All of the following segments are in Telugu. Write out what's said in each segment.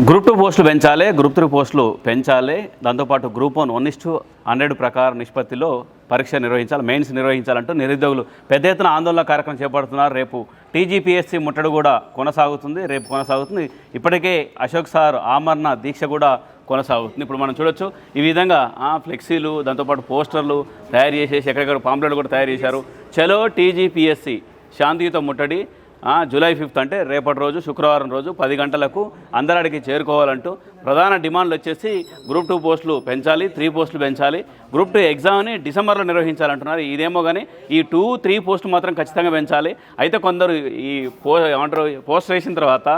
గ్రూప్ టూ పోస్టులు పెంచాలి గ్రూప్ త్రీ పోస్టులు పెంచాలి. దాంతోపాటు group one one is to hundred ప్రకారం నిష్పత్తిలో పరీక్ష నిర్వహించాలి మెయిన్స్ నిర్వహించాలంటూ నిరుద్యోగులు పెద్ద ఎత్తున ఆందోళన కార్యక్రమం చేపడుతున్నారు. రేపు టీజీపీఎస్సీ ముట్టడి కూడా కొనసాగుతుంది రేపు కొనసాగుతుంది. ఇప్పటికే అశోక్ సార్ ఆమరణ దీక్ష కూడా కొనసాగుతుంది. ఇప్పుడు మనం చూడొచ్చు ఈ విధంగా ఆ, ఫ్లెక్సీలు దాంతోపాటు పోస్టర్లు తయారు చేసేసి ఎక్కడెక్కడ పాంప్లెట్లు కూడా తయారు చేశారు. చలో టీజీపీఎస్సీ శాంతియుత ముట్టడి జూలై ఫిఫ్త్ అంటే రేపటి రోజు శుక్రవారం రోజు పది గంటలకు అందరాడికి చేరుకోవాలంటూ ప్రధాన డిమాండ్లు వచ్చేసి గ్రూప్ టూ పోస్టులు పెంచాలి త్రీ పోస్టులు పెంచాలి. గ్రూప్ టూ ఎగ్జామ్ని డిసెంబర్లో నిర్వహించాలంటున్నారు. ఇదేమో కానీ ఈ టూ త్రీ పోస్టులు మాత్రం ఖచ్చితంగా పెంచాలి. అయితే కొందరు ఈ పో ఏమంటారు పోస్ట్ వేసిన తర్వాత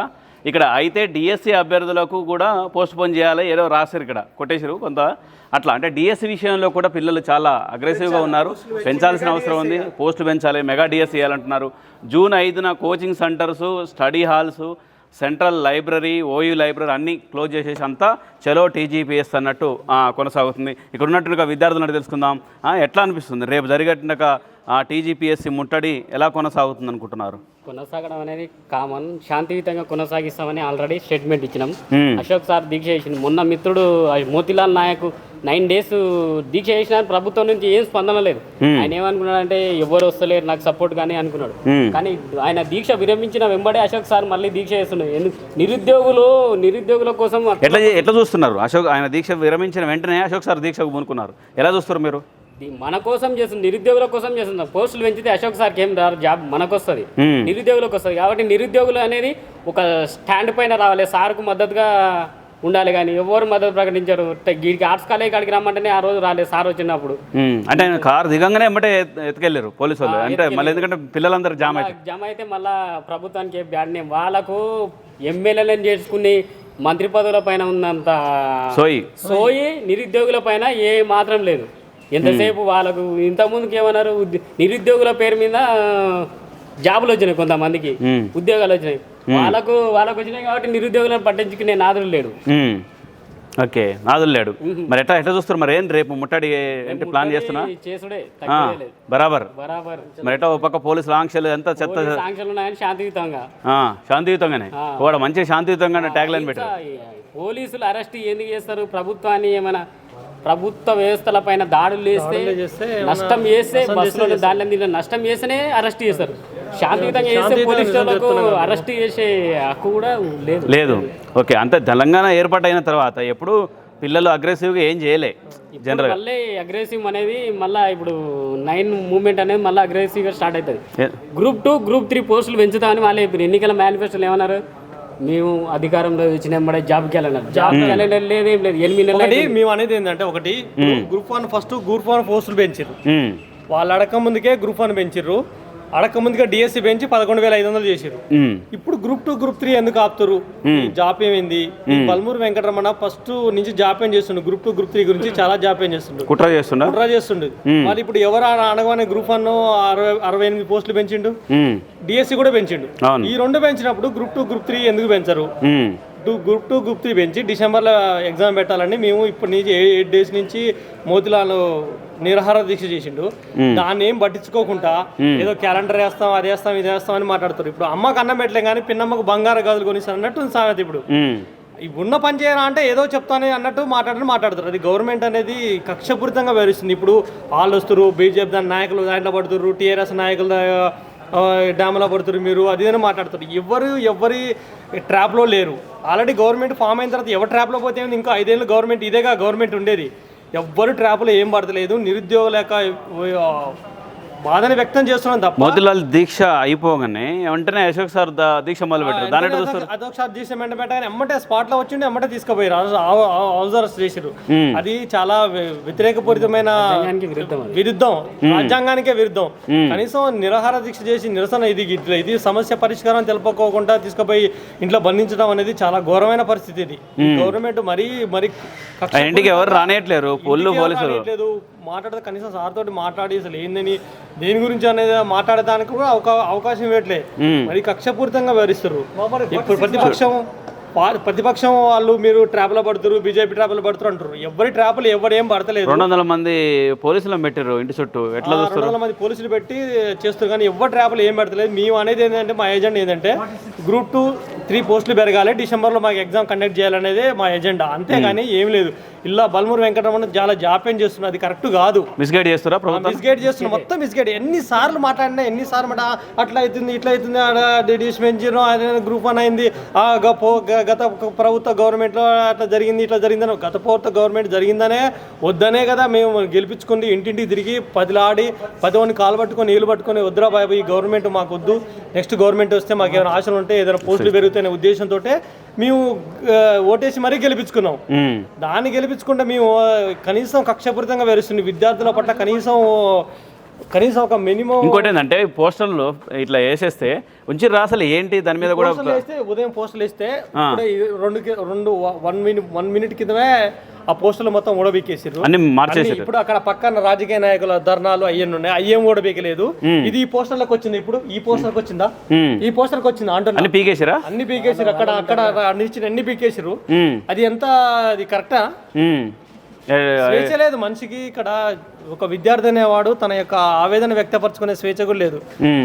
ఇక్కడ అయితే డిఎస్సి అభ్యర్థులకు కూడా పోస్ట్ పోన్ చేయాలి ఏదో రాశారు ఇక్కడ కొట్టేశారు కొంత. అట్లా అంటే డిఎస్సి విషయంలో కూడా పిల్లలు చాలా అగ్రెసివ్గా ఉన్నారు. పెంచాల్సిన అవసరం ఉంది. పోస్టులు పెంచాలి మెగా డిఎస్సి చేయాలంటున్నారు జూన్ ఐదున coaching centres study halls central library OU library అన్నీ క్లోజ్ చేసేసి అంతా చలో టీజీపీఎస్ అన్నట్టు ఆ, కొనసాగుతుంది. ఇక్కడ ఉన్నట్టుగా విద్యార్థులను తెలుసుకుందాం. ఎట్లా అనిపిస్తుంది? రేపు జరిగేట్టుగా టీజీపీఎస్సీ ముట్టడి ఎలా కొనసాగుతుంది అనుకుంటున్నారు? కొనసాగడం అనేది కామన్ శాంతియుతంగా కొనసాగిస్తామని ఆల్రెడీ స్టేట్మెంట్ ఇచ్చినాం. అశోక్ సార్ దీక్ష మొన్న మిత్రుడు మోతీలాల్ నాయక్ నైన్ డేస్ దీక్ష చేసిన ప్రభుత్వం నుంచి ఏం స్పందన లేదు. ఆయన ఏమనుకున్నాడంటే ఎవరు వస్తలేరు నాకు సపోర్ట్ కానీ అనుకున్నాడు. కానీ ఆయన దీక్ష విరమించిన వెంబడే అశోక్ సార్ మళ్ళీ దీక్ష చేస్తున్నాడు. నిరుద్యోగులు నిరుద్యోగుల కోసం ఎట్లా ఎట్లా చూస్తున్నారు? అశోక్ ఆయన దీక్ష విరమించిన వెంటనే అశోక్ సార్ దీక్షకు పూనుకున్నారు. ఎలా చూస్తారు మీరు? మన కోసం చేస్తుంది నిరుద్యోగుల కోసం చేస్తుంది. పోస్టులు పెంచితే అశోక్ సార్కి ఏం రాదు జాబ్ మనకు వస్తుంది. నిరుద్యోగులకు వస్తుంది. కాబట్టి నిరుద్యోగులు అనేది ఒక స్టాండ్ పైన రావాలి. సార్కు మద్దతుగా ఉండాలి కానీ ఎవరు మద్దతు ప్రకటించారు. వీడికి ఆర్ట్స్ కాలేజ్ కాడికి రమ్మంటేనే ఆ రోజు రాలేదు సార్ వచ్చినప్పుడు. అంటే ఆయన కారు దిగంగానే ఎత్- ఎత్తుకెళ్ళారు పోలీసు వాళ్ళు అంటే మళ్ళీ ఎందుకంటే పిల్లలందరూ జామ్ అయితే. జమ అయితే మళ్ళా ప్రభుత్వానికి బ్యాడ్ నేమ్. వాళ్ళకు ఎమ్మెల్యేలను చేసుకుని మంత్రి పదవుల పైన ఉన్నంత సోయి. సోయి నిరుద్యోగుల పైన ఏ మాత్రం లేదు. ఎంతసేపు వాళ్ళకు ఇంతకుముందుకు ఏమన్నారు? నిరుద్యోగుల పేరు మీద జాబులు వచ్చినాయి కొంతమందికి. ఉద్యోగాలు వచ్చినాయి. వాళ్ళకు వాళ్ళకు వచ్చినాయి కాబట్టి నిరుద్యోగులను పట్టించుకునే నాదులు లేడు. ఓకే నాదులు లేడు. మరి ఎట్లా ఎట్లా చూస్తారు మరి ఏం రేపు ముట్టడి ఏంటి ప్లాన్ చేస్తున్నా? లేదు బరాబర్. బరాబర్. మరి ఎట్లా పక్క పోలీసులు ఆంక్షలు ఎంత చెత్త పోలీసు ఆంక్షలు ఉన్నాయని శాంతియుతంగా. ఆ, శాంతియుతంగానే. కూడా మంచి శాంతియుతంగానే ట్యాగ్ లైన్ పెట్టారు పోలీసులు అరెస్ట్ ఎందుకు చేస్తారు? ప్రభుత్వాన్ని ఏమైనా ప్రభుత్వ వ్యవస్థల పైన దాడులు చేస్తే నష్టం చేస్తే బస్సులో దాని దీంట్లో నష్టం చేస్తేనే అరెస్ట్ చేస్తారు. శాంతియుతంగా చేస్తే పోలీసు వాళ్ళకు అరెస్ట్ చేసే హక్కు కూడా లేదు. లేదు. ఓకే అంతే తెలంగాణ ఏర్పాటైన తర్వాత ఎప్పుడు పిల్లలు అగ్రెసివ్గా ఏం చేయలే ఇప్పుడు మళ్ళీ అగ్రెసివ్ అనేది మళ్ళీ ఇప్పుడు నైన్ మూమెంట్ అనేది మళ్ళీ అగ్రెసివ్గా స్టార్ట్ అవుతుంది. గ్రూప్ టూ గ్రూప్ త్రీ పోస్టులు పెంచుతామని మళ్ళీ ఇప్పుడు ఎన్నికల మేనిఫెస్టోలు ఏమన్నారు? మేము అధికారంలో వచ్చిన వెంబడే జాబ్కి వెళ్ళన్నారు జాబ్కి వెళ్ళడం లేదు ఏం లేదు. ఎనిమిది నెలలు ఒకటి మేము అనేది ఏంటంటే ఒకటి group one first group one పోస్టులు పెంచారు వాళ్ళు అడక ముందుకే గ్రూప్ వన్ పెంచారు అడక ముందుకే డిఎస్సి పెంచి పదకొండు వేల ఐదు వందలు చేసారు ఇప్పుడు గ్రూప్ టూ గ్రూప్ త్రీ ఎందుకు ఆపుతారు? ఈ జాప్ ఏమైంది? ఈ బల్మూరు వెంకటరమణ ఫస్ట్ నుంచి జాప్యం చేస్తుండు? గ్రూప్ టూ గ్రూప్ త్రీ గురించి చాలా జాప్యం చేస్తుండు? కుట్ర చేస్తున్నా కుట్ర చేస్తుండు. మరి ఇప్పుడు ఎవరు అనగానే గ్రూప్ వన్ అరవై అరవై ఎనిమిది పోస్టులు పెంచిండు? డిఎస్సి కూడా పెంచిండు. ఈ రెండు పెంచినప్పుడు గ్రూప్ టూ గ్రూప్ త్రీ ఎందుకు పెంచరు? గ్రూప్ టూ గ్రూప్ త్రీ పెంచి డిసెంబర్లో ఎగ్జామ్ పెట్టాలని మేము ఇప్పటి నుంచి ఎయిట్ డేస్ నుంచి మోతిలాల్ నిరాహార దీక్ష చేసిండు. దాన్ని ఏం పట్టించుకోకుండా ఏదో క్యాలెండర్ వేస్తాం అది వేస్తాం ఇది వేస్తాం అని మాట్లాడుతారు ఇప్పుడు అమ్మకు అన్నం పెట్టలేం కానీ పిన్నమ్మకు బంగారు గదులు కొనిస్తారు అన్నట్టు సామెత ఇప్పుడు. ఉన్న పని చేయరా అంటే ఏదో చెప్తానే అన్నట్టు మాట్లాడని మాట్లాడతారు అది గవర్నమెంట్ అనేది కక్షపూరితంగా వివరిస్తుంది ఇప్పుడు వాళ్ళు వస్తారు బీజేపీ దాని నాయకులు దాంట్లో పడుతున్నారు టీఆర్ఎస్ నాయకులు డ్యామ్లో పడుతున్నారు మీరు అది అని మాట్లాడుతారు ఎవరు ఎవరి ట్రాప్లో లేరు. ఆల్రెడీ గవర్నమెంట్ ఫామ్ అయిన తర్వాత ఎవరు ట్రాప్లో పోతే ఇంకా ఐదేళ్ళు గవర్నమెంట్ ఇదేగా గవర్నమెంట్ ఉండేది. ఎవ్వరు ట్రాప్లో ఏం పడతలేదు. నిరుద్యోగ లేక బాధని వ్యక్తం చేస్తున్నాం తప్ప. మోతిలాల్ దీక్ష అయిపోగానే వెంటనే అశోక్ సార్ దా- దీక్ష మొదలు పెట్టారు. దాని ఎట్లా చూస్తారు అదొకసారి తీసి వెంట పెట్టగానే ఎమ్మటే స్పాట్లో వచ్చిండి ఎమ్మటే తీసుకుపోయారు అరెస్ట్ చేసారు అది చాలా వ్య- వ్యతిరేకపూరితమైన విరుద్ధం అది. విరుద్ధం. రాజ్యాంగానికే విరుద్ధం. కనీసం నిరాహార దీక్ష చేసి నిరసన ఇది ఇట్లా ఇది సమస్య పరిష్కారం తెలుపుకోకుండా తీసుకుపోయి ఇంట్లో బంధించడం అనేది చాలా ఘోరమైన పరిస్థితి ఇది. గవర్నమెంట్ మరీ మరి ఆ ఇంటికి ఎవరు రానియట్లేరు పొల్లు పోలీసులు. లేదు మాట్లాడితే కనీసం సార్ తోటి మాట్లాడి అసలు ఏందని దేని గురించి అనేది మాట్లాడడానికి కూడా అవకా- అవకాశం ఇవ్వట్లే. మరి కక్షపూరితంగా వివరిస్తారు. ఇప్పుడు ప్రతిపక్షం ప్రతిపక్షం వాళ్ళు మీరు ట్రాప్లో పడుతున్నారు బీజేపీ ట్రాప్లో పడుతున్నారు అంటారు. ఎవరి ట్రాప్లు ఎవరు ఏం పడతలేదు. రెండు వందల మంది పోలీసులను పెట్టారు ఇంటి చుట్టూ. ఎట్లా రెండు వందల మంది పోలీసులు పెట్టి చేస్తారు కానీ ఎవరి ట్రాప్లు ఏం పెడతలేదు. మేము అనేది ఏంటంటే మా ఏజెంట్ ఏంటంటే గ్రూప్ టూ త్రీ పోస్టులు పెరగాలి. డిసెంబర్లో మాకు ఎగ్జామ్ కండక్ట్ చేయాలనేదే మా ఎజెండా అంతేగాని ఏం లేదు. ఇలా బల్మూరు వెంకటరమణ చాలా జాప్యం చేస్తున్నారు. అది కరెక్ట్ కాదు. మిస్గైడ్ చేస్తారా ప్రభుత్వం? మిస్గైడ్ చేస్తున్నా మొత్తం మిస్గైడ్. ఎన్ని సార్లు మాట్లాడినా ఎన్ని సార్లు మాట అట్లా అవుతుంది ఇట్లా అవుతుంది ఆడ గ్రూప్ వన్ అయింది. ఆ గ- పో- గ- గత ప్రభుత్వ గవర్నమెంట్లో అట్లా జరిగింది ఇట్లా జరిగిందని గత ప్రభుత్వ గవర్నమెంట్ జరిగిందనే వద్దనే కదా మేము గెలిపించుకుంది ఇంటింటికి తిరిగి పదిలాడి పది మంది కాలు పట్టుకొని నీళ్ళు పట్టుకొని వద్దురా బాబు ఈ గవర్నమెంట్ మాకు వద్దు నెక్స్ట్ గవర్నమెంట్ వస్తే మాకు ఏమైనా ఆశలు ఉంటే ఏదైనా పోస్టులు పెరుగుతాయనే ఉద్దేశంతో మేము ఓటేసి మరీ గెలిపించుకున్నాం. దాన్ని గెలిపించుకుంటే మేము కనీసం కక్షపూరితంగా వేరుస్తుంది. విద్యార్థుల పట్ల కనీసం కనీసం ఒక మినిమం ఇంకోటి ఏంటంటే పోస్టర్లు ఇట్లా వేసేస్తే ఉంచిర్రా అసలు? ఏంటి? దాని మీద కూడా ఉదయం పోస్టులు వేస్తే రెండు రెండు వన్ మినిట్ వన్ మినిట్ కిందమే ఆ పోస్టులు మొత్తం ఊడబీకేసారు అన్ని మార్చేసారు ఇప్పుడు అక్కడ పక్కన రాజకీయ నాయకుల ధర్నాలు అయ్యన్ని ఉన్నాయి. అయ్యేం ఊడబీకలేదు. ఇది ఈ పోస్టర్లకు వచ్చింది ఇప్పుడు? ఈ పోస్టర్కి వచ్చిందా. ఈ పోస్టర్కి వచ్చిందా? అంటున్నా. అన్ని పీకేసిరా? అన్ని పీకేసారు అక్కడ అక్కడ అన్ని ఇచ్చిన అన్ని పీకేసారు. అది ఎంత అది కరెక్టా? లేదు మనిషికి. ఇక్కడ ఒక విద్యార్థి అనేవాడు తన యొక్క ఆవేదన వ్యక్తపరచుకునే స్వేచ్ఛ కూడా లేదు.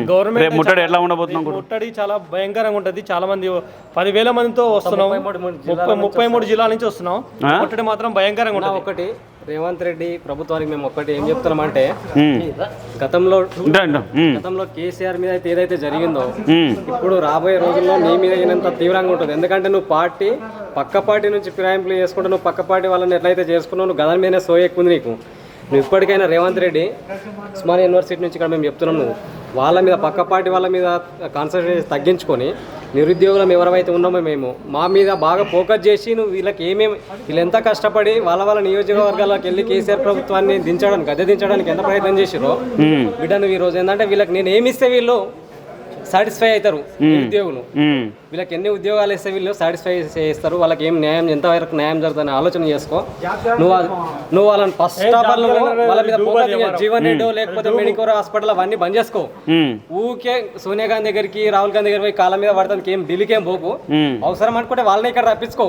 గవర్నమెంట్ ముట్టడి ఎట్లా ఉండబోతున్నాం ముట్టడి చాలా భయంకరంగా ఉంటది చాలా మంది పదివేల మందితో వస్తున్నాం ముప్పై ముప్పై మూడు జిల్లాల నుంచి వస్తున్నాం? ముట్టడి మాత్రం భయంకరంగా ఉంటది ఒకటి రేవంత్ రెడ్డి ప్రభుత్వానికి మేము ఒకటి ఏం చెప్తున్నామంటే. గతంలో. గతంలో కేసీఆర్ మీద అయితే ఏదైతే జరిగిందో. ఇప్పుడు రాబోయే రోజుల్లో నీ మీద అయినంత తీవ్రంగా ఉంటుంది ఎందుకంటే నువ్వు పార్టీ పక్క పార్టీ నుంచి ఫిరాయింపులు చేసుకుంటే నువ్వు పక్క పార్టీ వాళ్ళని ఎట్లయితే చేసుకున్నావు నువ్వు గదం మీదనే సో ఎక్కువ నీకు నువ్వు ఇప్పటికైనా రేవంత్ రెడ్డి ఉస్మానియా యూనివర్సిటీ నుంచి ఇక్కడ మేము చెప్తున్నాం నువ్వు. వాళ్ళ మీద పక్క పార్టీ వాళ్ళ మీద కాన్సన్ట్రేషన్ తగ్గించుకొని నిరుద్యోగులం ఎవరైతే ఉన్నామో మేము మా మీద బాగా ఫోకస్ చేసి నువ్వు వీళ్ళకి ఏమేమి వీళ్ళు ఎంత కష్టపడి వాళ్ళ వాళ్ళ నియోజకవర్గాలకు వెళ్ళి కేసీఆర్ ప్రభుత్వాన్ని దించడానికి గద్దె దించడానికి ఎంత ప్రయత్నం చేసిరో బిడ్డ నువ్వు ఈ రోజు ఏంటంటే వీళ్ళకి నేను ఏమి ఇస్తే వీళ్ళు సాటిస్ఫై అవుతారు నిరుద్యోగులు ఉమ్. వీళ్ళకి ఎన్ని ఉద్యోగాలు ఇస్తే వీళ్ళు సాటిస్ఫై చేస్తారు వాళ్ళకి ఏం న్యాయం ఎంతవరకు న్యాయం జరుగుతుందని ఆలోచన చేసుకో నువ్వు నువ్వు వాళ్ళని ఫస్ట్ ఆఫ్ ఆల్ నువ్వు వాళ్ళ మీద. జీవన్ రెడ్డి లేకపోతే మెడికోర్ హాస్పిటల్ అవన్నీ బంద్ చేసుకో. ఊకే సోనియా గాంధీ దగ్గరికి రాహుల్ గాంధీ దగ్గరికి పోయి కాళ్ళ మీద పడతానికి ఏం ఢిల్లీకి ఏం పోకు. అవసరం అనుకుంటే వాళ్ళని ఇక్కడ రప్పించుకో.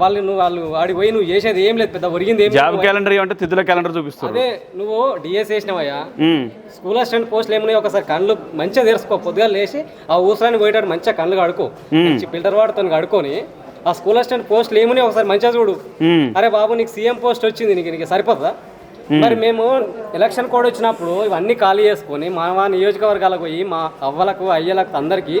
వాళ్ళు నువ్వు వాళ్ళు ఆడికి పోయి నువ్వు చేసేది ఏం లేదు పెద్ద ఒరిగింది జాబ్ క్యాలెండర్ అంటే తిద్దుల క్యాలెండర్ చూపిస్తారు అదే నువ్వు డిఎస్ చేసినవయ్యా. స్కూల్ అసిస్టెంట్ పోస్టులు ఏమున్నాయి ఒకసారి కళ్ళు మంచిగా తెరుచుకో పొద్దుగా లేచి ఆ ఊసరాన్ని పోయేటట్టు మంచిగా కళ్ళు కడుకో మంచి ఫిల్టర్ వాడుతో కడుకొని ఆ స్కూల్ అసిస్టెంట్ పోస్టులు ఏమున్నాయి ఒకసారి మంచిగా చూడు. అరే బాబు నీకు సీఎం పోస్ట్ వచ్చింది నీకు నీకు సరిపోతుందా? మరి మేము ఎలక్షన్ కోడ్ వచ్చినప్పుడు ఇవన్నీ ఖాళీ చేసుకొని మా నియోజకవర్గాలకు పోయి మా అవ్వలకు అయ్యలకు అందరికీ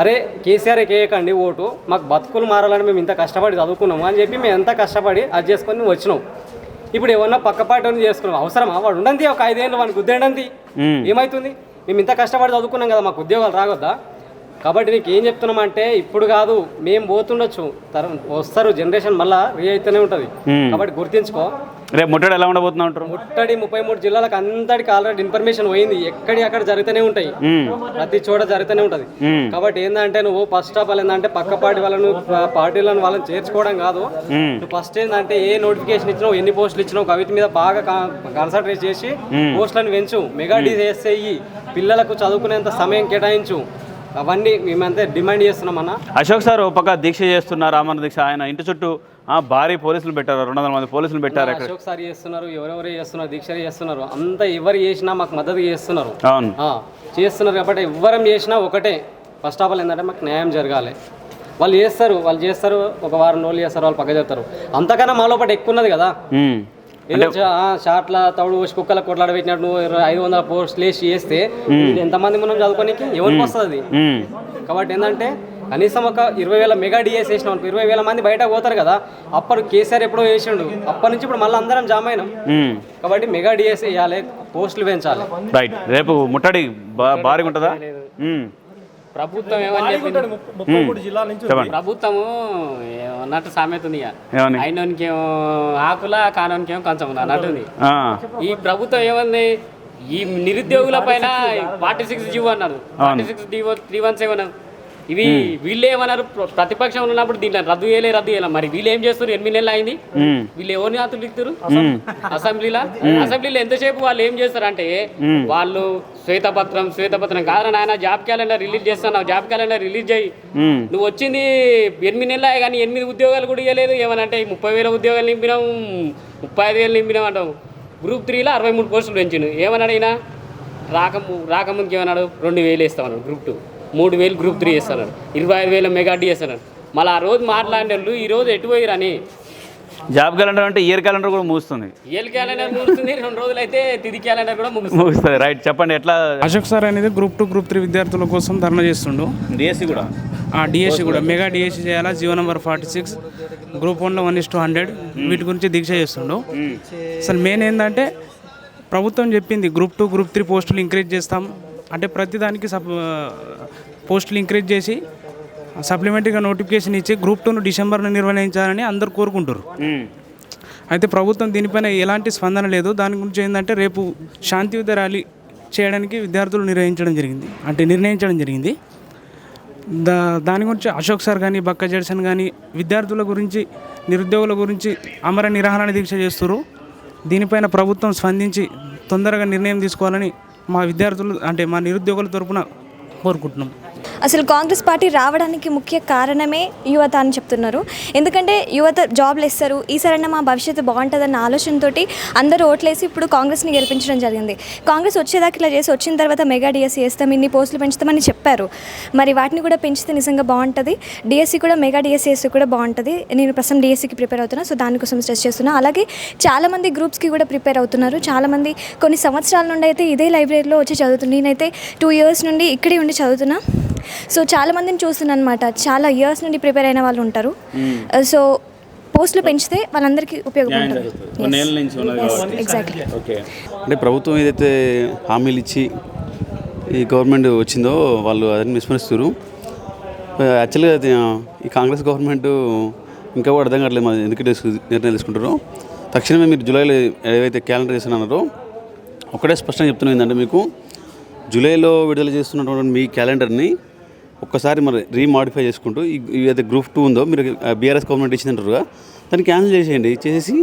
అరే కేసీఆర్ వేయకండి ఓటు మాకు బతుకులు మారాలని మేము ఇంత కష్టపడి చదువుకున్నాము అని చెప్పి మేము ఎంత కష్టపడి అది చేసుకొని నువ్వు వచ్చినావు ఇప్పుడు ఏమన్నా పక్క పార్టీ వాళ్ళని చేసుకున్నాం. అవసరమా? వాడు ఉండండి ఒక ఐదేళ్ళు వాడికి గుద్దేయండి ఉమ్. ఏమవుతుంది మేము ఇంత కష్టపడి చదువుకున్నాం కదా మాకు ఉద్యోగాలు రాగొద్దా? కాబట్టి నీకు ఏం చెప్తున్నామంటే ఇప్పుడు కాదు మేము పోతుండొచ్చు. తర వస్తారు జనరేషన్ మళ్ళా రీ అయితేనే ఉంటుంది. కాబట్టి గుర్తించుకో. రేపు ముట్టడి ఎలా ఉండబోతున్నా అంటారు? ముట్టడి ముప్పై మూడు జిల్లాలకు అంతటికి ఆల్రెడీ ఇన్ఫర్మేషన్ పోయింది. ఎక్కడి అక్కడ జరుగుతూనే ఉంటాయి. ప్రతి చోట జరుగుతూనే ఉంటుంది. కాబట్టి ఏంటంటే నువ్వు ఫస్ట్ ఆఫ్ ఆల్ ఏంటంటే పక్క పార్టీ వాళ్ళను పార్టీలను వాళ్ళని చేర్చుకోవడం కాదు. ఫస్ట్ ఏంటంటే ఏ నోటిఫికేషన్ ఇచ్చినావు ఎన్ని పోస్టులు ఇచ్చినావు వీటి మీద బాగా కాన్సన్ట్రేట్ చేసి పోస్టులను పెంచు. మెగా డీ చేసేయి పిల్లలకు చదువుకునేంత సమయం కేటాయించు. అవన్నీ మేమంతే డిమాండ్ చేస్తున్నాం అశోక్ సార్ ఒక పక్క దీక్ష చేస్తున్నారు ఆమరణ దీక్ష ఆయన ఇంటి చుట్టూ ఆ, భారీ పోలీసులు పెట్టారు రెండు వందల మంది పోలీసులు పెట్టారు అశోక్ సార్ చేస్తున్నారు ఎవరెవరు చేస్తున్నారు దీక్షలు చేస్తున్నారు అంత ఎవరు చేసినా మాకు మద్దతు చేస్తున్నారు. అవును. చేస్తున్నారు కాబట్టి ఎవ్వరం చేసినా ఒకటే. ఫస్ట్ ఆఫ్ ఆల్ ఏంటంటే మాకు న్యాయం జరగాలి. వాళ్ళు చేస్తారు వాళ్ళు చేస్తారు ఒక వారం రోజులు చేస్తారు వాళ్ళు పక్క చెప్తారు. అంతకన్నా మా లోపల ఎక్కువ ఉన్నది కదా. షాట్ల తవుడు పోసి కుక్కల కొట్లాడ పెట్టినట్టు నువ్వు ఐదు వందల పోస్టులు వేసి చేస్తే ఎంతమంది మనం చదువుకోనికి? ఎవరికి వస్తుంది. కాబట్టి ఏంటంటే కనీసం ఒక ఇరవై వేల మెగా డిఎస్ వేసినాం అనుకో, ఇరవై వేల మంది బయటకు పోతారు కదా అప్పుడు కేసీఆర్ ఎప్పుడో వేసిండు. అప్పటి నుంచి ఇప్పుడు మళ్ళీ అందరం జామ్ అయినాం. కాబట్టి మెగా డిఎస్ వేయాలి పోస్టులు పెంచాలి. రైట్ రేపు ముట్టడి భారీగా ఉంటుందా. ప్రభుత్వం ఏమని చెప్పింది? ముప్పై మూడు జిల్లాల నుంచి చెప్పండి. ప్రభుత్వము అన్నట్టు సామెత ఉంది ఏమని? అయినోనికేమో ఆకుల కానోనికేమో కొంచెం ఉంది అన్నట్టుంది ఆ. ఈ ప్రభుత్వం ఏమంది ఈ నిరుద్యోగుల పైన ఫార్టీ సిక్స్ జీవో అన్నారు. Forty six GO three one seven ఇవి వీళ్ళు ఏమన్నారు? ప్ర- ప్రతిపక్షంలో ఉన్నప్పుడు దీంట్లో రద్దు చేయలే రద్దు చేయలే. మరి వీళ్ళు ఏం చేస్తారు ఎనిమిది నెలలు అయింది. వీళ్ళు ఎవరిని ఆతులు ఇస్తారు అసెంబ్లీలో? అసెంబ్లీలో ఎంతసేపు వాళ్ళు ఏం చేస్తారంటే వాళ్ళు శ్వేతపత్రం శ్వేతపత్రం కాదని ఆయన జాబ్ క్యాలెండర్ రిలీజ్ చేస్తున్నావు జాబ్ క్యాలెండర్ రిలీజ్ చేయి. నువ్వు వచ్చింది ఎనిమిది నెలలు కానీ ఎనిమిది ఉద్యోగాలు కూడా ఇవ్వలేదు ఏమనంటే ముప్పై వేల ఉద్యోగాలు నింపినాం ముప్పై ఐదు వేలు నింపినాం అంటాం గ్రూప్ త్రీలో అరవై మూడు పోస్టులు పెంచిండు. ఏమన్నాడు ఈయన? రాక రాకముందుకు ఏమన్నాడు రెండు వేలు వేస్తామన్నాడు గ్రూప్ టూ. మూడు వేలు గ్రూప్ త్రీ చేస్తున్నారు ఇరవై ఐదు వేల మెగా డి చేస్తున్నారు మళ్ళీ ఆ రోజు మాట్లాడే వాళ్ళు ఈ రోజు ఎటు పోయిరని జాబ్ క్యాలెండర్ అంటే ఇయర్ క్యాలెండర్ కూడా మూస్తుంది ఏల్ క్యాలెండర్ ముగుస్తుంది రెండు రోజులు అయితే తిది క్యాలెండర్ కూడా ముగుస్తుంది. ముగుస్తుంది రైట్. చెప్పండి ఎట్లా? అశోక్ సార్ అనేది గ్రూప్ టూ గ్రూప్ త్రీ విద్యార్థుల కోసం ధర్నా చేస్తుండు. డిఎస్సి కూడా? ఆ డిఎస్సి కూడా. మెగా డిఎస్సి చేయాలా? GO number forty six. Group వన్లో వన్ ఇస్ టూ హండ్రెడ్. వీటి గురించి దీక్ష చేస్తుండు. అసలు మెయిన్ ఏంటంటే ప్రభుత్వం చెప్పింది గ్రూప్ టూ గ్రూప్ త్రీ పోస్టులు ఇంక్రీజ్ చేస్తాం. అంటే ప్రతిదానికి సప్ పోస్టులు ఇంక్రీజ్ చేసి సప్లిమెంటరీగా నోటిఫికేషన్ ఇచ్చి గ్రూప్ టూను డిసెంబర్లో నిర్వహించాలని అందరు కోరుకుంటారు అయితే ప్రభుత్వం దీనిపైన ఎలాంటి స్పందన లేదు. దాని గురించి ఏంటంటే రేపు శాంతియుత ర్యాలీ చేయడానికి విద్యార్థులు నిర్వహించడం జరిగింది. అంటే నిర్ణయించడం జరిగింది. దా దాని గురించి అశోక్ సార్ కానీ బక్క జడ్సన్ కానీ విద్యార్థుల గురించి నిరుద్యోగుల గురించి అమర నిరాహార దీక్ష చేస్తారు దీనిపైన ప్రభుత్వం స్పందించి తొందరగా నిర్ణయం తీసుకోవాలని మా విద్యార్థులు అంటే మా నిరుద్యోగుల తరపున కోరుకుంటున్నాం. అసలు కాంగ్రెస్ పార్టీ రావడానికి ముఖ్య కారణమే యువత అని చెప్తున్నారు. ఎందుకంటే యువత జాబ్లు ఇస్తారు ఈసారైనా మా భవిష్యత్తు బాగుంటుందన్న ఆలోచనతోటి అందరూ ఓట్లేసి ఇప్పుడు కాంగ్రెస్ని గెలిపించడం జరిగింది. కాంగ్రెస్ వచ్చేదాకా ఇలా చేసి వచ్చిన తర్వాత మెగా డిఎస్సీ వేస్తాం ఇన్ని పోస్టులు పెంచుతామని చెప్పారు. మరి వాటిని కూడా పెంచితే నిజంగా బాగుంటుంది. డిఎస్సీ కూడా మెగా డిఎస్సీ వేస్తే కూడా బాగుంటుంది. నేను ప్రస్తుతం డిఎస్సీకి ప్రిపేర్ అవుతున్నా సో దానికోసం స్ట్రెస్ చేస్తున్నా. అలాగే చాలామంది గ్రూప్స్కి కూడా ప్రిపేర్ అవుతున్నారు. చాలామంది కొన్ని సంవత్సరాల నుండి అయితే ఇదే లైబ్రరీలో వచ్చి చదువుతున్నాను నేనైతే టూ ఇయర్స్ నుండి ఇక్కడే ఉండి చదువుతున్నా. సో చాలా మందిని చూస్తున్నాను అనమాట చాలా ఇయర్స్ నుండి ప్రిపేర్ అయిన వాళ్ళు ఉంటారు. సో పోస్టులు పెంచితే వాళ్ళందరికీ ఉపయోగపడుతుంది. ఎగ్జాక్ట్లీ అంటే ప్రభుత్వం ఏదైతే హామీలు ఇచ్చి ఈ గవర్నమెంట్ వచ్చిందో వాళ్ళు అదని విస్మరిస్తారు యాక్చువల్గా ఈ కాంగ్రెస్ గవర్నమెంట్ ఇంకా కూడా అర్థం కావట్లేదు మరి ఎందుకు నిర్ణయం తీసుకుంటారో తక్షణమే మీరు జూలైలో ఏవైతే క్యాలెండర్ చేస్తున్నారో ఒకటే స్పష్టంగా చెప్తున్నా ఏంటంటే మీకు జూలైలో విడుదల చేస్తున్నటువంటి మీ క్యాలెండర్ని ఒక్కసారి మరి రీమాడిఫై చేసుకుంటూ ఏదైతే గ్రూప్ టూ ఉందో మీరు బీఆర్ఎస్ గవర్నమెంట్ ఇచ్చిందంటారుగా దాన్ని క్యాన్సిల్ చేసేయండి. చేసి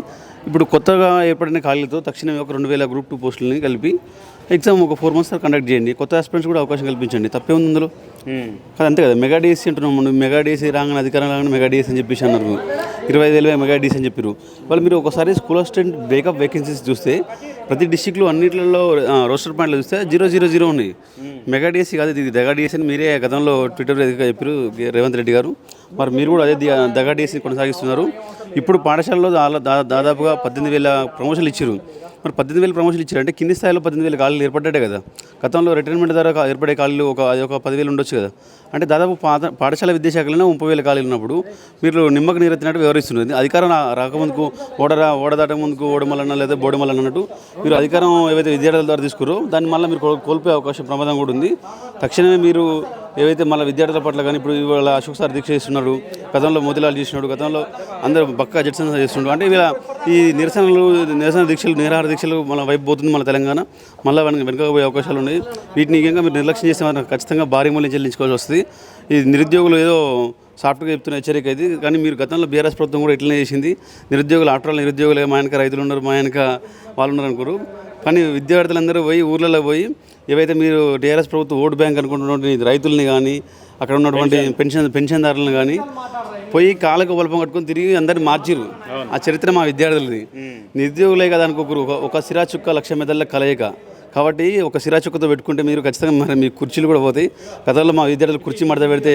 ఇప్పుడు కొత్తగా ఏర్పడిన ఖాళీలతో తక్షణమే ఒక రెండు వేల గ్రూప్ టూ పోస్టులని కలిపి ఎగ్జామ్ ఒక ఫోర్ మంత్స్ కండక్ట్ చేయండి. కొత్త ఆస్పిరెంట్స్ కూడా అవకాశం కల్పించండి. తప్పే ఉంది అందులో. కదా అంతే కదా. మెగా డిఎస్సీ అంటున్నాం మెగా డిఎస్సీ రాగానే అధికారం రాగానే మెగా డిఎస్సీ అని చెప్పేసి అన్నారు. ఇరవై ఐదు వేల మెగా డిఎస్సీ అని చెప్పారు వాళ్ళు మీరు ఒకసారి స్కూల్ అసిస్టెంట్ బ్రేకప్ వేకెన్సీస్ చూస్తే ప్రతి డిస్టిక్లో అన్నింటిలో రోస్టర్ పాయింట్లు చూస్తే జీరో జీరో జీరో ఉన్నాయి. మెగా డిఎస్సీ కాదు ఇది దగా డిఎస్సీ అని మీరే గతంలో ట్విట్టర్ వేదికగా చెప్పారు రేవంత్ రెడ్డి గారు. మరి మీరు కూడా అదే ది- దగా డిఎస్సీ కొనసాగిస్తున్నారు. ఇప్పుడు పాఠశాలలో దా- దాదాపుగా పద్దెనిమిది వేల ప్రమోషన్లు ఇచ్చారు మరి పద్దెనిమిది వేలు ప్రమోషన్లు ఇచ్చారు అంటే కింది స్థాయిలో పద్దెనిమిది వేల ఖాళీలు ఏర్పడ్డాయి కదా. గతంలో రిటైర్మెంట్ ద్వారా ఏర్పడే ఖాళీలు ఒక అది ఒక పదివేలు ఉండొచ్చు కదా. అంటే దాదాపు పాత పాఠశాల విద్యాశాఖలోనే ముప్పై వేల ఖాళీలు ఉన్నప్పుడు మీరు నిమ్మకు నీరెత్తినట్టు వివరిస్తున్నది అధికారం రాకముందుకు ఓడరా ఓడదాట ముందుకు ఓడమలన్న లేదా బోడమలన్న అన్నట్టు మీరు అధికారం ఏవైతే విద్యార్థుల ద్వారా తీసుకురో దాన్ని మళ్ళీ మీరు కోల్పోయే అవకాశం ప్రమాదం కూడా ఉంది. తక్షణమే మీరు ఏవైతే మళ్ళీ విద్యార్థుల పట్ల కానీ ఇప్పుడు ఇవాళ అశోక్ సార్ దీక్ష చేస్తున్నారు గతంలో మోతిలాల్ చేసినాడు గతంలో అందరూ బక్క జడ్సన్ చేస్తున్నాడు అంటే ఇలా ఈ నిరసనలు నిరసన దీక్షలు నిరాహార దీక్షలు మన వైపు పోతుంది మన తెలంగాణ. మళ్ళీ వెనక వెనుకపోయే అవకాశాలు ఉన్నాయి. వీటిని ఇంకా మీరు నిర్లక్ష్యం చేస్తే మాత్రం ఖచ్చితంగా భారీ మూల్యం చెల్లించుకోవాల్సి వస్తుంది. ఈ నిరుద్యోగులు ఏదో సాఫ్ట్గా చెప్తున్న హెచ్చరిక ఇది. కానీ మీరు గతంలో బీఆర్ఎస్ ప్రభుత్వం కూడా ఇట్లనే చేసింది. నిరుద్యోగులు ఆఫ్టర్ ఆల్ నిరుద్యోగులు మా వెనక రైతులు ఉన్నారు మా వెనక వాళ్ళు ఉన్నారు అనుకోరు. కానీ విద్యార్థులందరూ పోయి ఊర్లలో పోయి ఏవైతే మీరు టీఆర్ఎస్ ప్రభుత్వం ఓటు బ్యాంక్ అనుకుంటున్నటువంటి రైతుల్ని కానీ అక్కడ ఉన్నటువంటి పెన్షన్ పెన్షన్దారులను కానీ పోయి కాళ్ళకు బలపం కట్టుకొని తిరిగి అందరిని మార్చిరు ఆ చరిత్ర మా విద్యార్థులది. నిరుద్యోగులే కదా అనుకోకరు ఒక- ఒక సిరా చుక్క లక్ష మెదళ్ళ కలయిక. కాబట్టి ఒక సిరాచుక్కతో పెట్టుకుంటే మీరు ఖచ్చితంగా మరి మీ కుర్చీలు కూడా పోతాయి. గతంలో మా విద్యార్థులు కుర్చీ మడత పెడితే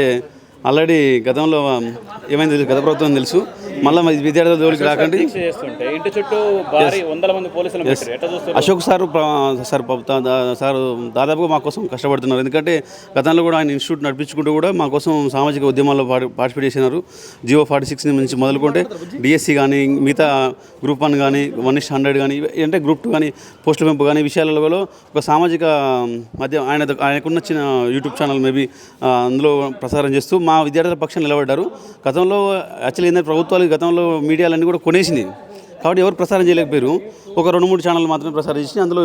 ఆల్రెడీ గతంలో ఏమైంది తెలుసు గత ప్రభుత్వం తెలుసు. మళ్ళీ విద్యార్థుల జోలికి రాకండి. ఇంటి చుట్టూ వందల మంది పోలీసులు అశోక్ సార్ సార్ సార్ దాదాపుగా మా కోసం కష్టపడుతున్నారు. ఎందుకంటే గతంలో కూడా ఆయన ఇన్స్టిట్యూట్ నడిపించుకుంటూ కూడా మా కోసం సామాజిక ఉద్యమాల్లో పాటి- పార్టిసిపేట్ చేసినారు. జియో ఫార్టీ సిక్స్ నుంచి మొదలుకుంటే డిఎస్సి కానీ మిగతా గ్రూప్ వన్ కానీ వన్ ఇస్ హండ్రెడ్ కానీ అంటే గ్రూప్ టూ కానీ పోస్టుల పెంపు కానీ విషయాలలో ఒక సామాజిక మధ్య ఆయన ఆయనకున్న చిన్న యూట్యూబ్ ఛానల్ మేబీ అందులో ప్రసారం చేస్తూ మా విద్యార్థుల పక్షం నిలబడ్డారు. గతంలో యాక్చువల్లీ ఏంటంటే ప్రభుత్వాలు గతంలో మీడియాలన్నీ కూడా కొనేసింది. కాబట్టి ఎవరు ప్రసారం చేయలేకపోయారు. ఒక రెండు మూడు ఛానల్ మాత్రమే ప్రసారం చేసి అందులో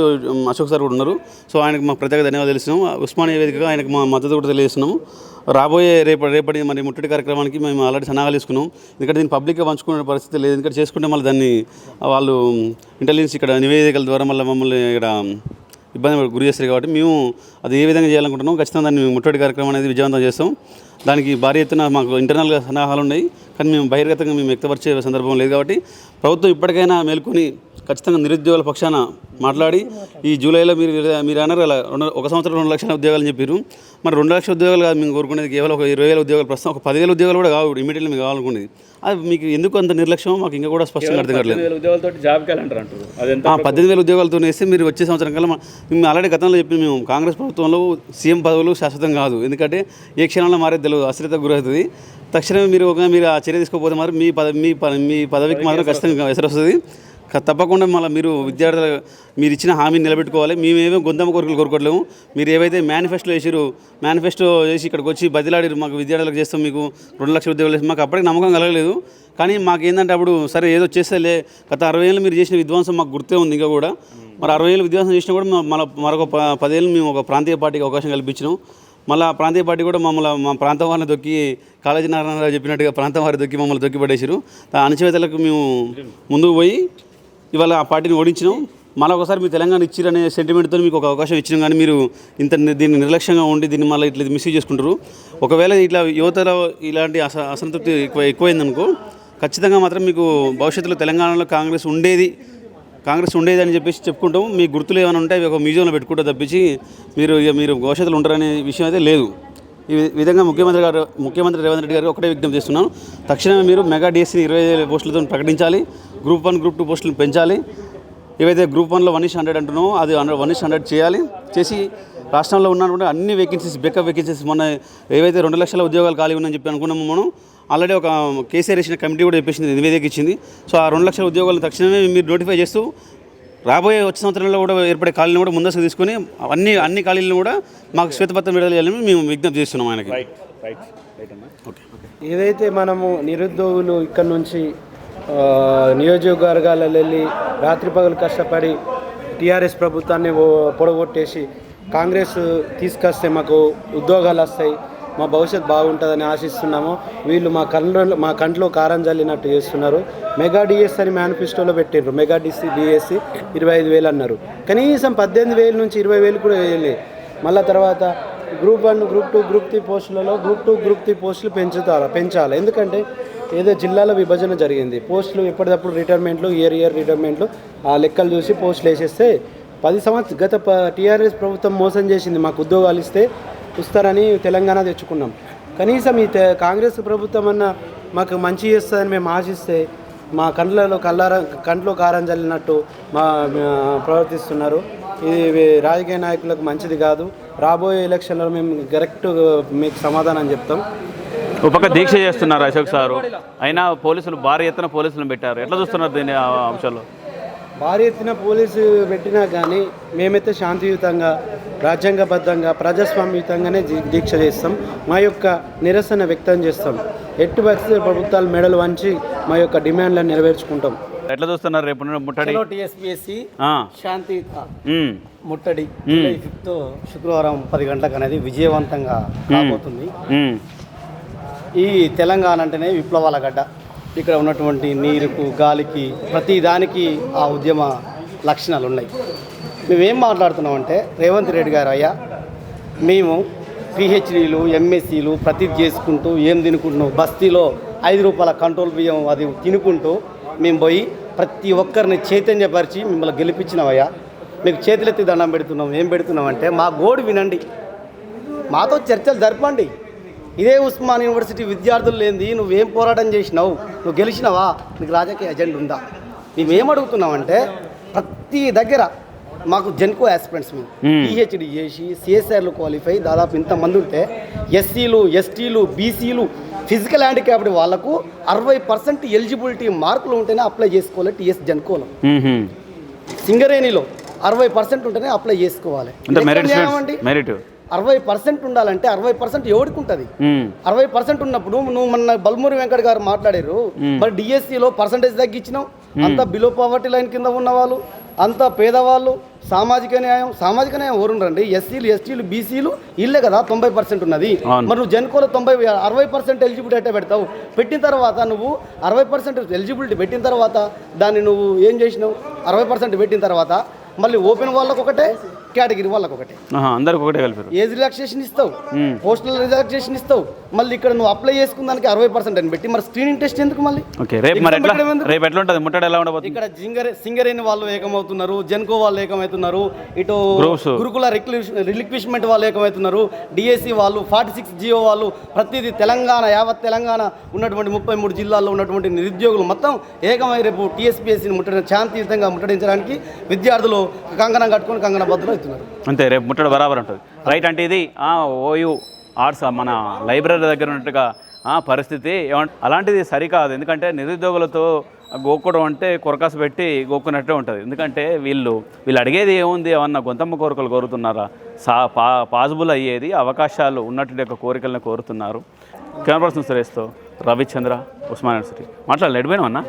అశోక్ సార్ కూడా ఉన్నారు. సో ఆయనకు మా ప్రత్యేక ధన్యవాదాలు తెలుస్తున్నాము. ఉస్మానియా వేదికగా ఆయనకు మా మద్దతు కూడా తెలియజేస్తున్నాము. రాబోయే రేపటి రేపటి మరి ముట్టడి కార్యక్రమానికి మేము ఆల్రెడీ సన్నాహాలు తీసుకున్నాం ఎందుకంటే దీన్ని పబ్లిక్గా పంచుకునే పరిస్థితి లేదు. ఎందుకంటే చేసుకుంటే మళ్ళీ దాన్ని వాళ్ళు ఇంటెలిజెన్స్ ఇక్కడ నివేదికల ద్వారా మళ్ళీ మమ్మల్ని ఇక్కడ ఇబ్బంది గురి చేస్తారు కాబట్టి మేము అది ఏ విధంగా చేయాలనుకుంటున్నాం ఖచ్చితంగా దాన్ని ముట్టడి కార్యక్రమం అనేది విజయవంతం చేస్తాం. దానికి భారీ ఎత్తున మాకు ఇంటర్నల్గా సన్నాహాలు ఉన్నాయి. కానీ మేము బహిర్గతంగా మేము వ్యక్తపరిచే సందర్భం లేదు కాబట్టి ప్రభుత్వం ఇప్పటికైనా మేల్కొని ఖచ్చితంగా నిరుద్యోగుల పక్షాన మాట్లాడి ఈ జూలైలో మీరు మీరు అన్నారు అలా రెండు ఒక సంవత్సరం రెండు లక్షల ఉద్యోగాలు చెప్పారు మరి రెండు లక్షల ఉద్యోగాలు కాదు మేము కోరుకునేది కేవలం ఒక ఇరవై వేల ఉద్యోగాలు ప్రస్తుతం ఒక పదివేల ఉద్యోగాలు కూడా కావు ఇమీడియట్లీ మీకు కావాలనుకునేది. అది మీకు ఎందుకు అంత నిర్లక్ష్యం మాకు ఇంకా కూడా స్పష్టంగా అర్థం కావట్లేదు. పద్దెనిమిది వేల ఉద్యోగాలతో వేస్తే మీరు వచ్చే సంవత్సరం కల్లా మేము ఆల్రెడీ గతంలో చెప్పి మేము కాంగ్రెస్ ప్రభుత్వంలో సీఎం పదవులు శాశ్వతం కాదు. ఎందుకంటే ఏ క్షణంలో మారేది తెలియదు అశ్రద్ధ గురవుతుంది. తక్షణమే మీరు ఒక మీరు ఆ చర్య తీసుకోకపోతే మాత్రం మీ పద మీ మీ పదవికి మాత్రం ఖచ్చితంగా ఎసరు వస్తుంది. క- తప్పకుండా మళ్ళీ మీరు విద్యార్థులు మీరు ఇచ్చిన హామీని నిలబెట్టుకోవాలి. మేమేమో గొంతమ్మ కోరికలు కోరుకోవట్లేము. మీరు ఏవైతే మేనిఫెస్టో చేసిరు మేనిఫెస్టో చేసి ఇక్కడికి వచ్చి బదిలాడిరు మాకు విద్యార్థులకు చేస్తాం మీకు రెండు లక్షల ఉద్యోగాలు చేస్తాం మాకు అప్పటికి నమ్మకం కలగలేదు. కానీ మాకు ఏంటంటే అప్పుడు సరే ఏదో చేస్తేలే గత అరవై ఏళ్ళు మీరు చేసిన విధ్వంసం మాకు గుర్తే ఉంది ఇంకా కూడా. మరి అరవై ఏళ్ళు విధ్వంసం చేసినా కూడా మన మరొక ప- పదేళ్ళు మేము ఒక ప్రాంతీయ పార్టీకి అవకాశం కల్పించినాం. మళ్ళీ ఆ ప్రాంతీయ పార్టీ కూడా మమ్మల్ని మా ప్రాంతం వారిని దొక్కి కాళేజీ నారాయణరావు చెప్పినట్టుగా ప్రాంతం వారి దొక్కి మమ్మల్ని దొక్కి పడేసారు ఆ అణచివేతలకు మేము ముందుకు పోయి ఇవాళ ఆ పార్టీని ఓడించినాం. మళ్ళీ ఒకసారి మీరు తెలంగాణ ఇచ్చిరనే సెంటిమెంట్తో మీకు ఒక అవకాశం ఇచ్చినాం. కానీ మీరు ఇంత దీన్ని నిర్లక్ష్యంగా ఉండి దీన్ని మళ్ళీ ఇట్లా మిస్యూజ్ చేసుకుంటారు ఒకవేళ ఇట్లా యువతలో ఇలాంటి అస అసంతృప్తి ఎక్కువ ఎక్కువైందనుకో ఖచ్చితంగా మాత్రం మీకు భవిష్యత్తులో తెలంగాణలో కాంగ్రెస్ ఉండేది కాంగ్రెస్ ఉండేది అని చెప్పేసి చెప్పుకుంటాం మీ గుర్తులు ఏమైనా ఉంటే అవి ఒక మ్యూజియంలో పెట్టుకుంటూ తప్పించి మీరు ఇక మీరు భవిష్యత్తులో ఉంటారనే విషయం అయితే లేదు. ఈ విధంగా ముఖ్యమంత్రి గారు ముఖ్యమంత్రి రేవంత్ రెడ్డి గారు ఒకటే విజ్ఞప్తి చేస్తున్నాను. తక్షణమే మీరు మెగా డిఎస్సీని ఇరవై ఐదు పోస్టులతో ప్రకటించాలి. గ్రూప్ వన్ గ్రూప్ టూ పోస్టులను పెంచాలి. ఏవైతే గ్రూప్ వన్లో వన్ ఇస్ హండ్రెడ్ అంటున్నామో అది వన్ ఇస్ హండ్రెడ్ చేయాలి. చేసి రాష్ట్రంలో ఉన్నటువంటి అన్ని వేకెన్సీస్ బెకప్ వేకెన్సీస్ మొన్న ఏవైతే రెండు లక్షల ఉద్యోగాలు ఖాళీ ఉన్నాయని చెప్పి అనుకున్నామో మనం ఆల్రెడీ ఒక కేసీఆర్ ఇచ్చిన కమిటీ కూడా చెప్పేసింది నివేదిక ఇచ్చింది. సో ఆ రెండు లక్షల ఉద్యోగాలను తక్షణమే మీరు నోటిఫై చేస్తూ రాబోయే వచ్చే సంవత్సరంలో కూడా ఏర్పడే ఖాళీలను కూడా ముందస్తు తీసుకొని అన్ని అన్ని ఖాళీలను కూడా మాకు శ్వేతపత్రం విడుదల చేయాలని మేము విజ్ఞప్తి చేస్తున్నాం ఆయనకి. రైట్ రైట్ రైట్ అమ్మా. ఓకే ఏదైతే మనము నిరుద్యోగులు ఇక్కడ నుంచి నియోజకవర్గాలలో వెళ్ళి రాత్రి పగలు కష్టపడి టీఆర్ఎస్ ప్రభుత్వాన్ని పొడగొట్టేసి కాంగ్రెస్ తీసుకొస్తే మాకు ఉద్యోగాలు వస్తాయి మా భవిష్యత్ బాగుంటుందని ఆశిస్తున్నాము. వీళ్ళు మా కళ్ళలో మా కంట్లో కారం జల్లినట్టు చేస్తున్నారు. మెగా డిఎస్ అని మేనిఫెస్టోలో పెట్టిండ్రు మెగా డిసి డిఎస్సి ఇరవై ఐదు వేలు అన్నారు. కనీసం పద్దెనిమిది వేల నుంచి ఇరవై వేలు కూడా వేయలే. మళ్ళా తర్వాత group one group two group three పోస్టులలో group two group three పోస్టులు పెంచుతారు పెంచాలి. ఎందుకంటే ఏదో జిల్లాల విభజన జరిగింది. పోస్టులు ఎప్పటికప్పుడు రిటైర్మెంట్లు ఇయర్ ఇయర్ రిటైర్మెంట్లు ఆ లెక్కలు చూసి పోస్టులు వేసేస్తే పది సంవత్సరం గత టీఆర్ఎస్ ప్రభుత్వం మోసం చేసింది. మాకు ఉద్యోగాలు ఇస్తే ఇస్తారని తెలంగాణ తెచ్చుకున్నాం. కనీసం ఈ కాంగ్రెస్ ప్రభుత్వం అన్న మాకు మంచి చేస్తుందని మేము ఆశిస్తే మా కండ్లలో కల్లార కంట్లో కారం చల్లినట్టు మా ప్రవర్తిస్తున్నారు. ఇది రాజకీయ నాయకులకు మంచిది కాదు. రాబోయే ఎలక్షన్లో మేము కరెక్ట్ మీకు సమాధానం చెప్తాం. ఒక పక్క దీక్ష చేస్తున్నారు అశోక్ సారు. అయినా పోలీసులు భారీ ఎత్తున పోలీసులను పెట్టారు. ఎట్లా చూస్తున్నారు దీని ఆ అంశాలు? భారీ ఎత్తున పోలీసు పెట్టినా కానీ మేమైతే శాంతియుతంగా రాజ్యాంగబద్ధంగా ప్రజాస్వామ్యయుతంగానే దీ- దీక్ష చేస్తాం. మా యొక్క నిరసన వ్యక్తం చేస్తాం. ఎట్టి పరిస్థితి ప్రభుత్వాలు మెడలు వంచి మా యొక్క డిమాండ్లను నెరవేర్చుకుంటాం. ఎట్లా చూస్తున్నారు రేపు నుండి ముట్టడి? టీఎస్పీఎస్సి ఆ, శాంతి ముట్టడి ఫిఫ్త్ శుక్రవారం పది గంటలకు అనేది విజయవంతంగా కాబోతుంది. ఈ తెలంగాణ అంటేనే విప్లవాల గడ్డ. ఇక్కడ ఉన్నటువంటి నీరుకు గాలికి ప్రతి దానికి ఆ ఉద్యమ లక్షణాలు ఉన్నాయి. మేమేం మాట్లాడుతున్నామంటే రేవంత్ రెడ్డి గారు అయ్యా మేము పిహెచ్డీలు ఎంఎస్సీలు ప్రతి చేసుకుంటూ ఏం తినుకుంటున్నాం? బస్తీలో ఐదు రూపాయల కంట్రోల్ బియ్యం అది తినుకుంటూ మేము పోయి ప్రతి ఒక్కరిని చైతన్యపరిచి మిమ్మల్ని గెలిపించినామయ్యా. మీకు చేతులెత్తి దండం పెడుతున్నాం. ఏం పెడుతున్నామంటే మా గోడు వినండి. మాతో చర్చలు జరపండి. ఇదే ఉస్మాన్ యూనివర్సిటీ విద్యార్థులు లేనిది నువ్వేం పోరాటం చేసినావు? నువ్వు గెలిచినావా? నీకు రాజకీయ ఎజెండా ఉందా? మేమేం అడుగుతున్నామంటే ప్రతి దగ్గర మాకు జెన్కో ఆస్పిరెంట్స్ మేము. పిహెచ్డి చేసి సిఎస్ఆర్లు క్వాలిఫై దాదాపు ఇంతమంది ఉంటే ఎస్సీలు ఎస్టీలు బీసీలు ఫిజికల్ హ్యాండిక్యాప్డ్ వాళ్ళకు అరవై పర్సెంట్ ఎలిజిబిలిటీ మార్కులు ఉంటేనే అప్లై చేసుకోవాలి టీఎస్ జెన్కోలో. సింగరేణిలో అరవై పర్సెంట్ ఉంటేనే అప్లై చేసుకోవాలి. అరవై పర్సెంట్ ఉండాలంటే అరవై పర్సెంట్ ఎవరికి ఉంటుంది అరవై పర్సెంట్ ఉన్నప్పుడు నువ్వు మొన్న బల్మూరి వెంకట్ గారు మాట్లాడారు. మరి డిఎస్సిలో పర్సంటేజ్ తగ్గించినావు. అంత బిలో పావర్టీ లైన్ కింద ఉన్న వాళ్ళు అంత పేదవాళ్ళు సామాజిక న్యాయం సామాజిక న్యాయం ఎవరుండండి ఎస్సీలు ఎస్టీలు బీసీలు ఇల్లే కదా తొంభై పర్సెంట్ ఉన్నది. మరి నువ్వు జన్కోలో తొంభై అరవై పర్సెంట్ ఎలిజిబిలిటీ అంటే పెడతావు. పెట్టిన తర్వాత నువ్వు అరవై పర్సెంట్ ఎలిజిబిలిటీ పెట్టిన తర్వాత దాన్ని నువ్వు ఏం చేసినావు? అరవై పర్సెంట్ పెట్టిన తర్వాత మళ్ళీ ఓపెన్ వాళ్ళకు ఒకటే కేటగిరీ వాళ్ళకి ఒకటే అందరికి ఒకటే కలిపారు. ఏజ్ రిలాక్సేషన్ ఇస్తావు. పోస్టల్ రిలాక్సేషన్ ఇస్తావు. మళ్ళీ ఇక్కడ నువ్వు అప్లై చేసుకున్న దానికి అరవై పర్సెంట్ అని పెట్టి మరి స్క్రీనింగ్ టెస్ట్ ఎందుకు మళ్ళీ? ఓకే రేపు మరి Exam ఎట్లా? పెట్టడం ఎందుకు? రేపు ఎట్లా ఉంటుంది ముట్టడి ఎలా ఉండబోతుంది? ఇక్కడ జింగరే సింగరేణి వాళ్ళు ఏకమవుతున్నారు జెన్కో వాళ్ళు ఏకమవుతున్నారు ఇటు. గురుకుల రిలిక్విష్మెంట్ వాళ్ళు ఏకమవుతున్నారు డిఎస్సి వాళ్ళు ఫార్టీ సిక్స్ జియో వాళ్ళు ప్రతిదీ తెలంగాణ యావత్ తెలంగాణ ఉన్నటువంటి ముప్పై మూడు జిల్లాల్లో ఉన్నటువంటి నిరుద్యోగులు మొత్తం ఏకమై రేపు టీఎస్పీఎస్సీని ముట్టడి శాంతియుతంగా ముట్టడించడానికి విద్యార్థులు కంకణం కట్టుకొని కంకణ బద్దులు అవుతున్నారు అంతే రేపు ముట్టడి బరాబర్ ఉంటుంది రైట్ అంటే ఇది ఓయూ ఆర్ట్స్ మన లైబ్రరీ దగ్గర ఉన్నట్టుగా పరిస్థితి ఏమంట అలాంటిది సరికాదు. ఎందుకంటే నిరుద్యోగులతో గోక్కడం అంటే కొరకాసు పెట్టి గోక్కున్నట్టే ఉంటుంది. ఎందుకంటే వీళ్ళు వీళ్ళు అడిగేది ఏముంది? ఏమన్నా గొంతమ్మ కోరికలు కోరుతున్నారా? సా పా పాజిబుల్ అయ్యేది అవకాశాలు ఉన్నటువంటి యొక్క కోరికలను కోరుతున్నారు. కెమెరా పర్సన్ సురేష్తో రవిచంద్ర ఉస్మాన్ యూనివర్సిటీ మాట్లాడలేడు పోయినా